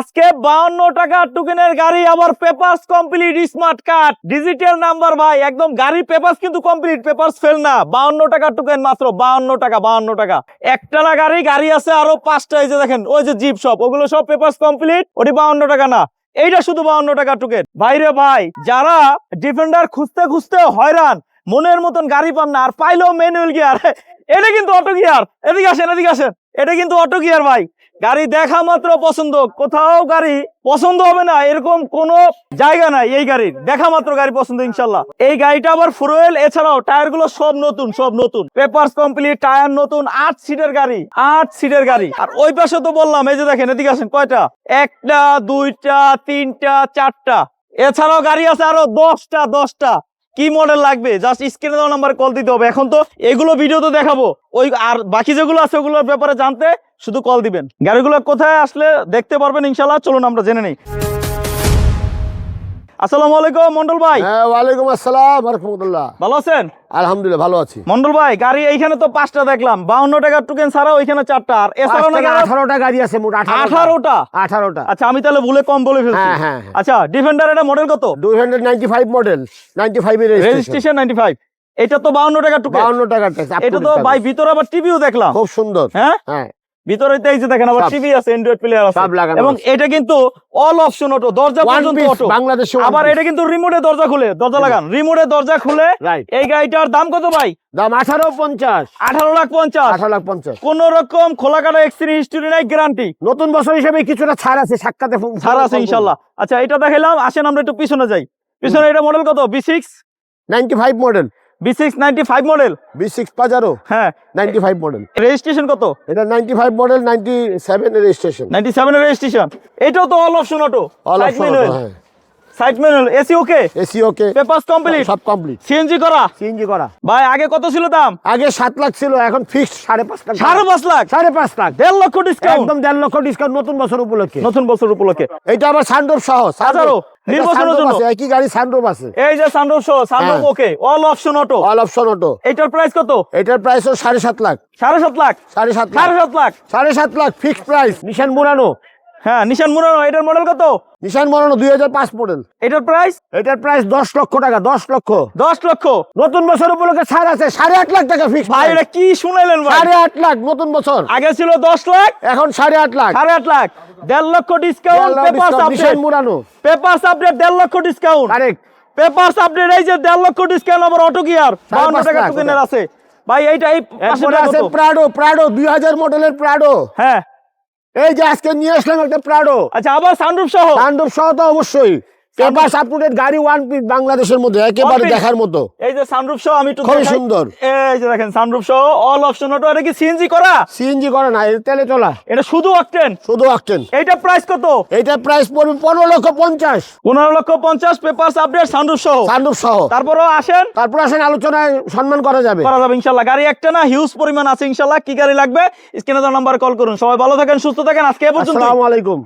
আজকে বাউন্ন টাকা টুকেনের গাড়ি, আবার papers complete smart card digital number ভাই, একদম গাড়ি পেপারস কিন্তু কমপ্লিট পেপারস ফেল না। বাউন্ন টাকা টুকেন মাত্র, বাউন্ন টাকা বাউন্ন টাকা। একটা না গাড়ি গাড়ি আছে আরও পাঁচটা, এই যে দেখেন, ওই যে জিপ সব ওগুলো সব পেপারস কমপ্লিট ওটি বাউন্ন টাকা না। এইটা শুধু বাউন্ন টাকা টুকেন ভাইরে ভাই, যারা ডিফেন্ডার খুঁজতে খুঁজতে হয়রান, মনের মতন গাড়ি পান না, আর পাইলেও ম্যানুয়াল গিয়ার এটা কিন্তু অটো গিয়ার এদিকে আসেন এদিকে আসেন, এটা কিন্তু অটো গিয়ার ভাই। গাড়ি দেখা মাত্র পছন্দ। কোথাও গাড়ি পছন্দ হবে না, এরকম কোন জায়গা নাই এই গাড়ির। দেখা মাত্র গাড়ি পছন্দ, ইনশাল্লাহ। এই গাড়িটা আবার ফুরোয়েল এছাড়াও টায়ারগুলো সব নতুন সব নতুন। পেপারস কমপ্লিট টায়ার নতুন, আট সিটের গাড়ি, আট সিটের গাড়ি। আর ওই পাশে তো বললাম, এই যে দেখেন, এদিকে আসেন, কয়টা? একটা, দুইটা, তিনটা, চারটা। এছাড়াও গাড়ি আছে আরও দশটা দশটা। কি মডেল লাগবে? জাস্ট স্ক্রিনে দেওয়া নাম্বারে কল দিতে হবে। এখন তো এগুলো ভিডিও তো দেখাবো। ওই আর বাকি যেগুলো আছে ওগুলোর ব্যাপারে জানতে শুধু কল দিবেন। গাড়িগুলো কোথায় আসলে দেখতে পারবেন ইনশাল্লাহ চলুন আমরা জেনে নেই। আসসালামু আলাইকুম মন্ডল ভাই। হ্যাঁ ওয়ালাইকুম আসসালাম রহমতুল্লাহ ভালো আছেন? আলহামদুলিল্লাহ ভালো আছি। মন্ডল ভাই গাড়ি এইখানে তো পাঁচটা দেখলাম বাউন্ন টাকার টুকেন ছাড়া ওইখানে চারটা আর এছাড়াও নাকি আঠারোটা গাড়ি আছে মোট আঠারোটা। আঠারোটা? আচ্ছা আমি তাহলে ভুলে কম বলে ফেলছি। হ্যাঁ, হ্যাঁ, হ্যাঁ। আচ্ছা ডিফেন্ডার এটা মডেল কত? Hundred ninety five model ninety five registration ninety five এটা তো বাউন্ন টাকার টুকেন বাউন্ন to এটা তো ভাই ভিতরে আবার টিভিও দেখলাম। খুব সুন্দর। হ্যাঁ? হ্যাঁ। ভিতরে এই যে দেখেন আবার টিভি আছে অ্যান্ড্রয়েড প্লেয়ার আছে। এবং এটা কিন্তু অল অপশন অটো দরজা পর্যন্ত অটো বাংলাদেশে আবার এটা কিন্তু রিমোটে দরজা খুলে দরজা লাগান। রিমোটে দরজা খুলে এই গাড়িটার দাম কত ভাই? দাম আঠারো পঞ্চাশ। আঠারো লাখ পঞ্চাশ। আঠারো লাখ পঞ্চাশ। কোন রকম খোলা কাটা এক্সিডেন্ট হিস্টোরি নাই গ্যারান্টি নতুন বছর হিসেবে কিছুটা ছাড় আছে সাক্ষাতে ছাড় আছে ইনশাল্লাহ। আচ্ছা এটা দেখাইলাম আসেন আমরা একটু পিছনে যাই। পিছনে এটা মডেল কত? B six 95 model B six ninety five model B six Pajero হ্যাঁ। নাইনটি ফাইভ মডেল রেজিস্ট্রেশন কত? এটা ninety five model ninety seven registration ninety seven registration এটাও তো অল অপশন অটো অল হ্যাঁ। Side manual AC okay AC okay papers complete সব complete CNG করা? CNG করা। ভাই আগে কত ছিল দাম? আগে সাত লাখ ছিল এখন ফিক্সড সাড়ে পাঁচ লাখ। সাড়ে পাঁচ লাখ? সাড়ে পাঁচ লাখ। দেড় লক্ষ ডিসকাউন্ট একদম দেড় লক্ষ ডিসকাউন্ট নতুন বছর উপলক্ষে। নতুন বছর উপলক্ষে। এটা আবার সানরূপ সহ হাজারো, নির্বাচনের জন্য। একই গাড়ি সানরূপ আছে। এই যে। Okay all option auto all option auto এটার প্রাইস কত? এটার প্রাইস সাড়ে সাত লাখ। সাড়ে সাত লাখ? সাড়ে সাত লাখ। সাড়ে সাত লাখ? সাড়ে সাত lakh fixed price Nissan Murano হ্যাঁ নিশান মুরানো এটার মডেল কত? নিশান মুরানো দুই হাজার পাঁচ মডেল এটার প্রাইস এটার প্রাইস দশ লক্ষ টাকা দশ লক্ষ। দশ লক্ষ? নতুন বছর উপলক্ষে ছাড় আছে সাড়ে আট লাখ টাকা ফিক্সড ভাই এটা কি শুনাইলেন সাড়ে আট লাখ নতুন বছর। আগে ছিল দশ লাখ এখন সাড়ে আট লাখ। সাড়ে আট লাখ। দেড় লক্ষ discount Nissan update Murano. Papers update দেড় লক্ষ ডিসকাউন্ট কারেক্ট পেপারস আপডেট এই যে দেড় লক্ষ ডিসকাউন্ট আবার অটো গিয়ার বাউন্ন টাকা ওটা। আছে। ভাই এইটা এই? প্রাডো প্রাডো দুই হাজার মডেলের প্রাডো হ্যাঁ। এই যে আজকে নিয়ে আসলাম একটা প্রাডো আচ্ছা আবার সানরুফ সহ? তাণ্ডব সহ তো অবশ্যই। পেপার সাপোর্টেড গাড়ি ওয়ান পিস বাংলাদেশের মধ্যে একেবারে দেখার মতো। এই যে সানরুফ সহ আমি একটু খুবই সুন্দর। এই যে দেখেন সানরুফ সহ অল অপশন অটো এটা কি সিএনজি করা? সিএনজি করে না তেলে চলা। এটা শুধু অকটেন শুধু অকটেন এইটা প্রাইস কত? এইটা প্রাইস পড়বে পনেরো লক্ষ পঞ্চাশ। পনেরো লক্ষ পঞ্চাশ পেপারস আপডেট সানরুফ সহ। সহ। তারপরেও আসেন? তারপর আসেন আলোচনায় সম্মান করা যাবে। করা যাবে ইনশাল্লাহ। গাড়ি একটা না হিউজ পরিমাণ আছে ইনশাল্লাহ। কি গাড়ি লাগবে? স্ক্রিনে নাম্বার কল করুন। সবাই ভালো থাকেন সুস্থ থাকেন। আজকে এ পর্যন্ত আসসালামু আলাইকুম।